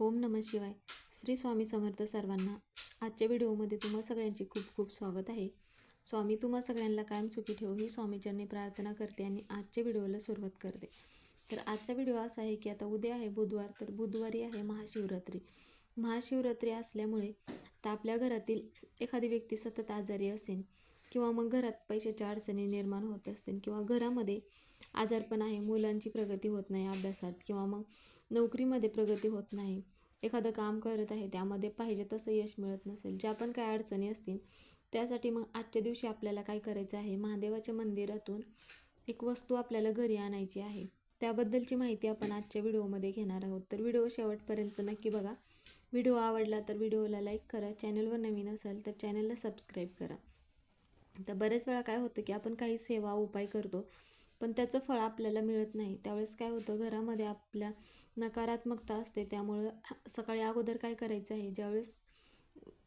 ओम नमः शिवाय. श्री स्वामी समर्थ सर्वांना आजच्या व्हिडिओमध्ये तुम्हा सगळ्यांचे खूप खूप स्वागत आहे. स्वामी तुम्हा सगळ्यांना कायम सुखी ठेवू ही स्वामीचरणी प्रार्थना करते आणि आजच्या व्हिडिओला सुरुवात करते. तर आजचा व्हिडिओ असा आहे की आता उद्या आहे बुधवार तर बुधवारी आहे महाशिवरात्री. महाशिवरात्री असल्यामुळे तर आपल्या घरातील एखादी व्यक्ती सतत आजारी असेल किंवा मग घरात पैशाच्या अडचणी निर्माण होत असतील किंवा घरामध्ये आजारपण आहे मुलांची प्रगती होत नाही अभ्यासात किंवा मग नोकरीमध्ये प्रगती होत नाही. एखादं काम करत आहे त्यामध्ये पाहिजे तसं यश मिळत नसेल ज्या पण काय अडचणी असतील त्यासाठी मग आजच्या दिवशी आपल्याला काय करायचं आहे? महादेवाच्या मंदिरातून एक वस्तू आपल्याला घरी आणायची आहे. त्याबद्दलची माहिती आपण आजच्या व्हिडिओमध्ये घेणार आहोत. तर व्हिडिओ शेवटपर्यंत नक्की बघा. व्हिडिओ आवडला तर व्हिडिओला लाईक करा. चॅनलवर नवीन असाल तर चॅनलला सबस्क्राईब करा. तर बरेच वेळा काय होतं की आपण काही सेवा उपाय करतो पण त्याचं फळ आपल्याला मिळत नाही. त्यावेळेस काय होतं? घरामध्ये आपल्या नकारात्मकता असते त्यामुळं सकाळी अगोदर काय करायचं आहे? ज्यावेळेस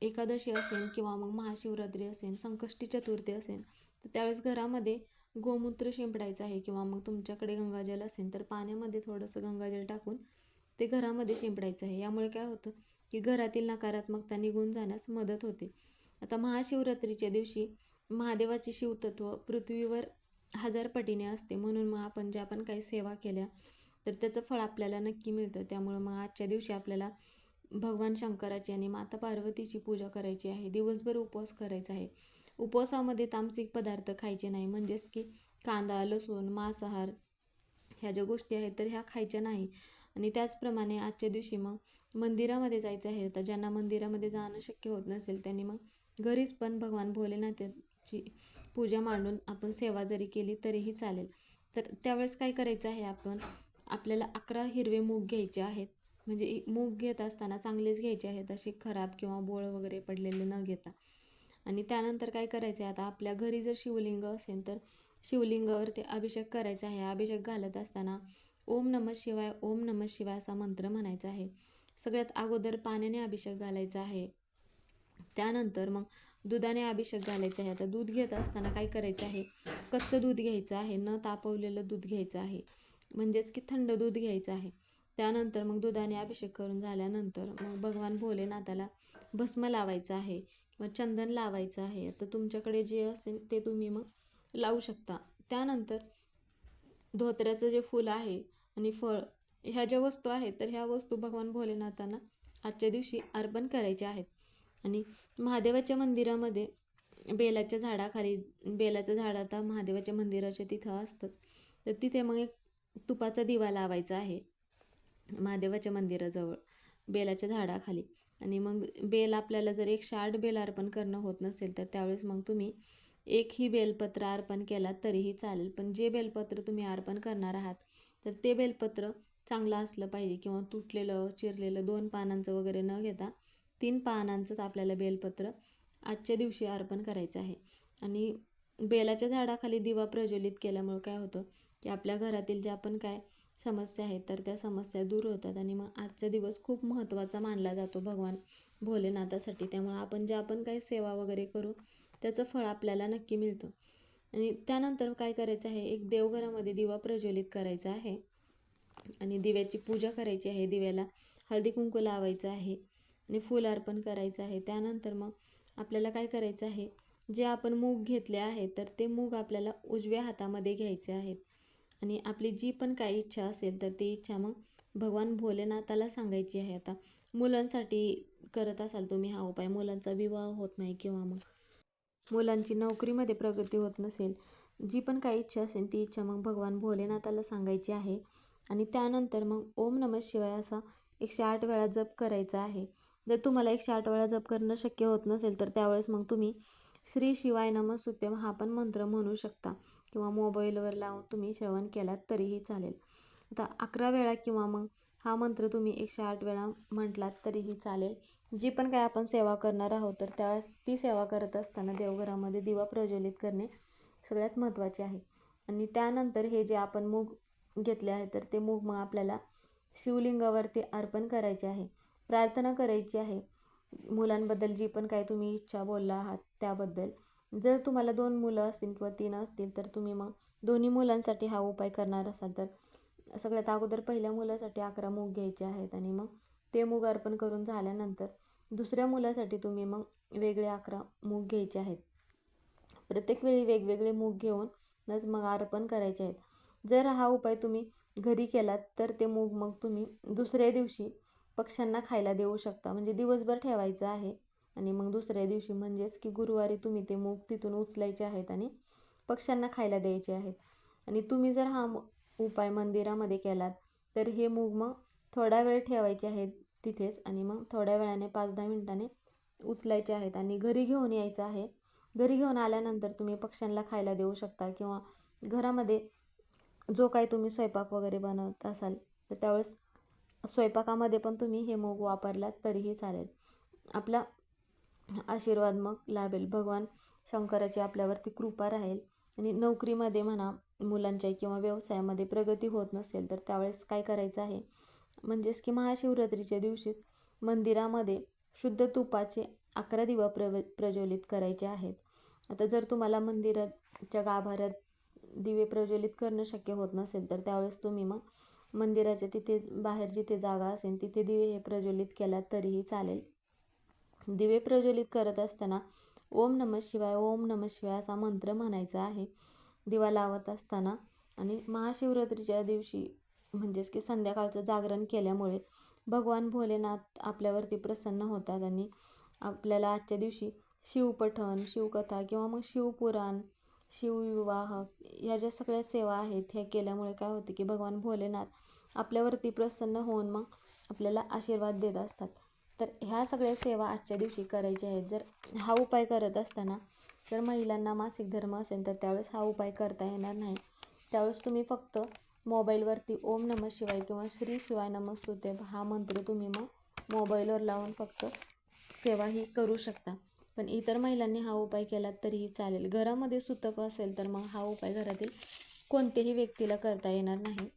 एकादशी असेल किंवा मग महाशिवरात्री असेल संकष्टी चतुर्थी असेल तर त्यावेळेस घरामध्ये गोमूत्र शिंपडायचं आहे किंवा मग तुमच्याकडे गंगाजल असेल तर पाण्यामध्ये थोडंसं गंगाजल टाकून ते घरामध्ये शिंपडायचं आहे. यामुळे काय होतं की घरातील नकारात्मकता निघून जाण्यास मदत होते. आता महाशिवरात्रीच्या दिवशी महादेवाचे शिवतत्व पृथ्वीवर हजार पटीने असते म्हणून मग आपण ज्या पण काही सेवा केल्या तर त्याचं फळ आपल्याला नक्की मिळतं. त्यामुळं मग आजच्या दिवशी आपल्याला भगवान शंकराची आणि माता पार्वतीची पूजा करायची आहे. दिवसभर उपवास करायचा आहे. उपवासामध्ये तामसिक पदार्थ खायचे नाही. म्हणजेच की कांदा लसूण मांसाहार ह्या ज्या गोष्टी आहेत तर ह्या खायच्या नाही. आणि त्याचप्रमाणे आजच्या दिवशी मग मंदिरामध्ये जायचं आहे. तर ज्यांना मंदिरामध्ये जाणं शक्य होत नसेल त्यांनी मग घरीच पण भगवान भोलेनाथाची पूजा मांडून आपण सेवा जरी केली तरीही चालेल. तर त्यावेळेस काय करायचं आहे आपण? आपल्याला अकरा हिरवे मूग घ्यायचे आहेत. म्हणजे मूग घेत असताना चांगलेच घ्यायचे आहेत असे खराब किंवा बोळ वगैरे पडलेले न घेता. आणि त्यानंतर काय करायचं आहे आता आपल्या घरी जर शिवलिंग असेल तर शिवलिंगावरती अभिषेक करायचा आहे. अभिषेक घालत असताना ओम नम शिवाय ओम नम शिवाय असा मंत्र म्हणायचा आहे. सगळ्यात अगोदर पाण्याने अभिषेक घालायचा आहे. त्यानंतर मग दुधाने अभिषेक घालायचा आहे. आता दूध घेत असताना काय करायचं आहे कच्चं दूध घ्यायचं आहे न तापवलेलं दूध घ्यायचं आहे. म्हणजेच की थंड दूध घ्यायचं आहे. त्यानंतर मग दुधाने अभिषेक करून झाल्यानंतर मग भगवान भोलेनाथाला भस्म लावायचं आहे किंवा चंदन लावायचं आहे. तर तुमच्याकडे जे असेल ते तुम्ही मग लावू शकता. त्यानंतर धोत्र्याचं जे फूल आहे आणि फळ ह्या ज्या वस्तू आहेत तर ह्या वस्तू भगवान भोलेनाथांना आजच्या दिवशी अर्पण करायच्या आहेत. आणि महादेवाच्या मंदिरामध्ये बेलाच्या झाडाखाली बेलाचं झाड आता महादेवाच्या मंदिराच्या तिथं असतंच. तर तिथे मग एक तुपाचा दिवा लावायचा आहे महादेवाच्या मंदिराजवळ बेलाच्या झाडाखाली. आणि मग बेल आपल्याला जर एकशे आठ बेल अर्पण करणं होत नसेल तर त्यावेळेस मग तुम्ही एक ही बेलपत्र अर्पण केलात तरीही चालेल. पण जे बेलपत्र तुम्ही अर्पण करणार आहात तर ते बेलपत्र चांगलं असलं पाहिजे किंवा तुटलेलं चिरलेलं दोन पानांचं वगैरे न घेता तीन पानांचंच आपल्याला बेलपत्र आजच्या दिवशी अर्पण करायचं आहे. आणि बेलाच्या झाडाखाली दिवा प्रज्वलित केल्यामुळं काय होतं की आपल्या घरातील ज्या पण काय समस्या आहेत तर त्या समस्या दूर होतात. आणि मग आजचा दिवस खूप महत्त्वाचा मानला जातो भगवान भोलेनाथासाठी. त्यामुळं आपण ज्या पण काही सेवा वगैरे करू त्याचं फळ आपल्याला नक्की मिळतं. आणि त्यानंतर काय करायचं आहे एक देवघरामध्ये दिवा प्रज्वलित करायचा आहे. आणि दिव्याची पूजा करायची आहे दिव्याला हळदी कुंकू लावायचं आहे आणि फूल अर्पण करायचं आहे. त्यानंतर मग आपल्याला काय करायचं आहे जे आपण मूग घेतले आहे तर ते मूग आपल्याला उजव्या हातामध्ये घ्यायचे आहेत. आणि आपली जी पण काही इच्छा असेल तर ती इच्छा मग भगवान भोलेनाथाला सांगायची आहे. आता मुलांसाठी करत असाल तुम्ही हा उपाय मुलांचा विवाह होत नाही किंवा मग मुलांची नोकरीमध्ये प्रगती होत नसेल जी पण काही इच्छा असेल ती इच्छा मग भगवान भोलेनाथाला सांगायची आहे. आणि त्यानंतर मग ओम नमः शिवाय असा एकशे आठ वेळा जप करायचा आहे. जर तुम्हाला एकशे आठ वेळा जप करणं शक्य होत नसेल तर त्यावेळेस मग तुम्ही श्री शिवाय नमस्तुत्यम हा पण मंत्र म्हणू शकता. किंवा मोबाईलवर लावून तुम्ही श्रवण केलात तरीही चालेल. आता अकरा वेळा किंवा मग हा मंत्र तुम्ही एकशे आठ वेळा म्हटलात तरीही चालेल. जी पण काय आपण सेवा करणार आहोत तर त्या ती सेवा करत असताना देवघरामध्ये दिवा प्रज्वलित करणे सगळ्यात महत्त्वाचे आहे. आणि त्यानंतर हे जे आपण मूग घेतले आहे तर ते मूग मग आपल्याला शिवलिंगावरती अर्पण करायचे आहे. प्रार्थना करायची आहे. मुलांबद्दल जी पण काय तुम्ही इच्छा बोलला आहात त्याबद्दल. जर तुम्हाला दोन मुलं असतील किंवा तीन असतील तर तुम्ही मग दोन्ही मुलांसाठी हा उपाय करणार असाल. तर सगळ्यात अगोदर पहिल्या मुलासाठी अकरा मूग घ्यायचे आहेत आणि मग ते मूग अर्पण करून झाल्यानंतर दुसऱ्या मुलासाठी तुम्ही मग वेगळे अकरा मूग घ्यायचे आहेत. प्रत्येक वेळी वेगवेगळे मूग घेऊनच मग अर्पण करायचे आहेत. जर हा उपाय तुम्ही घरी केलात तर ते मूग मग तुम्ही दुसऱ्या दिवशी पक्ष्यांना खायला देऊ शकता. म्हणजे दिवसभर ठेवायचं आहे. आणि मग दुसऱ्या दिवशी म्हणजेच की गुरुवारी तुम्ही ते मूग तिथून उचलायचे आहेत आणि पक्ष्यांना खायला द्यायचे आहेत. आणि तुम्ही जर हा उपाय मंदिरामध्ये केलात तर हे मूग मग थोडा वेळ ठेवायचे आहेत तिथेच आणि मग थोड्या वेळाने पाच दहा मिनिटाने उचलायचे आहेत आणि घरी घेऊन यायचं आहे. घरी घेऊन आल्यानंतर तुम्ही पक्ष्यांना खायला देऊ शकता किंवा घरामध्ये जो काही तुम्ही स्वयंपाक वगैरे बनवत असाल तर त्यावेळेस स्वयंपाकामध्ये पण तुम्ही हे मूग वापरलात तरीही चालेल. आपला आशीर्वाद मग लाभेल. भगवान शंकराची आपल्यावरती कृपा राहील. आणि नोकरीमध्ये म्हणा मुलांच्या किंवा व्यवसायामध्ये प्रगती होत नसेल तर त्यावेळेस काय करायचं आहे? म्हणजेच की महाशिवरात्रीच्या दिवशीच मंदिरामध्ये शुद्ध तुपाचे अकरा दिवा प्रव प्रज्वलित करायचे आहेत. आता जर तुम्हाला मंदिराच्या गाभाऱ्यात दिवे प्रज्वलित करणं शक्य होत नसेल तर त्यावेळेस तुम्ही मग मंदिराच्या तिथे बाहेर जिथे जागा असेल तिथे दिवे हे प्रज्वलित केलात तरीही चालेल. दिवे प्रज्वलित करत असताना ओम नम शिवाय ओम नम शिवाय असा मंत्र म्हणायचा आहे. दिवा लावत असताना आणि महाशिवरात्रीच्या दिवशी म्हणजेच की संध्याकाळचं जागरण केल्यामुळे भगवान भोलेनाथ आपल्यावरती प्रसन्न होतात आणि आपल्याला आजच्या दिवशी शिवपठण शिवकथा किंवा मग शिवपुराण शिवविवाह ह्या ज्या सगळ्या सेवा आहेत ह्या केल्यामुळे काय होते की भगवान भोलेनाथ आपल्यावरती प्रसन्न होऊन मग आपल्याला आशीर्वाद देत असतात. तर ह्या सगळ्या सेवा आजच्या दिवशी करायच्या आहेत. जर हा उपाय करत असताना जर महिलांना मासिक धर्म असेल तर त्यावेळेस हा उपाय करता येणार नाही. त्यावेळेस तुम्ही फक्त मोबाईलवरती ओम नम शिवाय किंवा श्री शिवाय नमस्तुते हा मंत्र तुम्ही मग मोबाईलवर लावून फक्त सेवा ही करू शकता. पण इतर महिलांनी हा उपाय केला तरीही चालेल. घरामध्ये सुतक असेल तर मग हा उपाय घरातील कोणत्याही व्यक्तीला करता येणार नाही.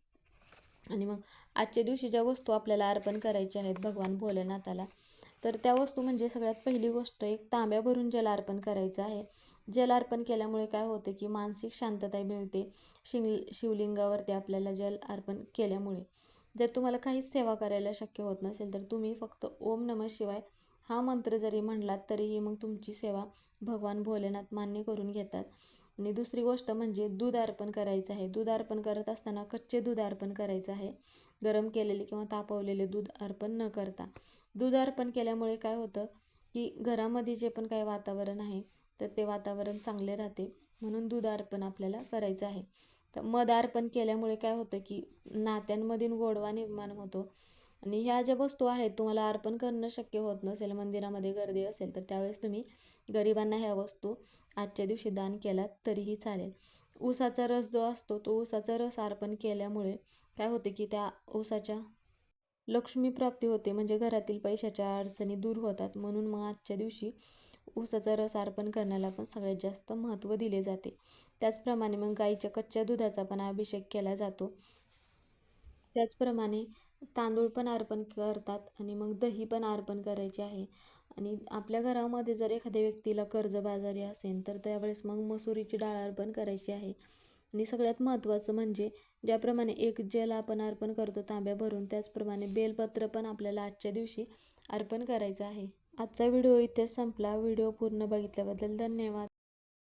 आणि मग आजच्या दिवशी ज्या वस्तू आपल्याला अर्पण करायच्या आहेत भगवान भोलेनाथाला तर त्या वस्तू म्हणजे सगळ्यात पहिली गोष्ट एक तांब्या भरून जल अर्पण करायचं आहे. जल अर्पण केल्यामुळे काय होतं की मानसिक शांतता मिळते शिंग शिवलिंगावरती आपल्याला जल अर्पण केल्यामुळे. जर तुम्हाला काहीच सेवा करायला शक्य होत नसेल तर तुम्ही फक्त ओम नम शिवाय हा मंत्र जरी म्हणलात तरीही मग तुमची सेवा भगवान भोलेनाथ मान्य करून घेतात. आणि दुसरी गोष्ट म्हणजे दूध अर्पण करायचं आहे. दूध अर्पण करत असताना कच्चे दूध अर्पण करायचं आहे. गरम केलेले किंवा तापवलेले दूध अर्पण न करता. दूध अर्पण केल्यामुळे काय होतं की घरामध्ये जे पण काही वातावरण आहे तर ते वातावरण चांगले राहते. म्हणून दूध अर्पण आपल्याला करायचं आहे. तर मध अर्पण केल्यामुळे काय होतं की नात्यांमधील गोडवा निर्माण होतो. आणि ह्या ज्या वस्तू आहेत तुम्हाला अर्पण करणं शक्य होत नसेल मंदिरामध्ये गर्दी असेल तर त्यावेळेस तुम्ही गरिबांना ह्या वस्तू आजच्या दिवशी दान केलात तरीही चालेल. ऊसाचा रस जो असतो तो ऊसाचा रस अर्पण केल्यामुळे काय होते की त्या ऊसाच्या लक्ष्मी प्राप्ती होते म्हणजे घरातील पैशाच्या अडचणी दूर होतात. म्हणून मग आजच्या दिवशी ऊसाचा रस अर्पण करण्याला पण सगळ्यात जास्त महत्त्व दिले जाते. त्याचप्रमाणे मग गाईच्या कच्च्या दुधाचा पण अभिषेक केला जातो. त्याचप्रमाणे तांदूळ पण अर्पण करतात आणि मग दही पण अर्पण करायचे आहे. आणि आपल्या घरामध्ये जर एखाद्या व्यक्तीला कर्जबाजारी असेल तर त्यावेळेस मग मसुरीची डाळ अर्पण करायची आहे. आणि सगळ्यात महत्त्वाचं म्हणजे ज्याप्रमाणे एक जल आपण अर्पण करतो तांब्या भरून त्याचप्रमाणे बेलपत्र पण आपल्याला आजच्या दिवशी अर्पण करायचं आहे. आजचा व्हिडिओ इथेच संपला. व्हिडिओ पूर्ण बघितल्याबद्दल धन्यवाद.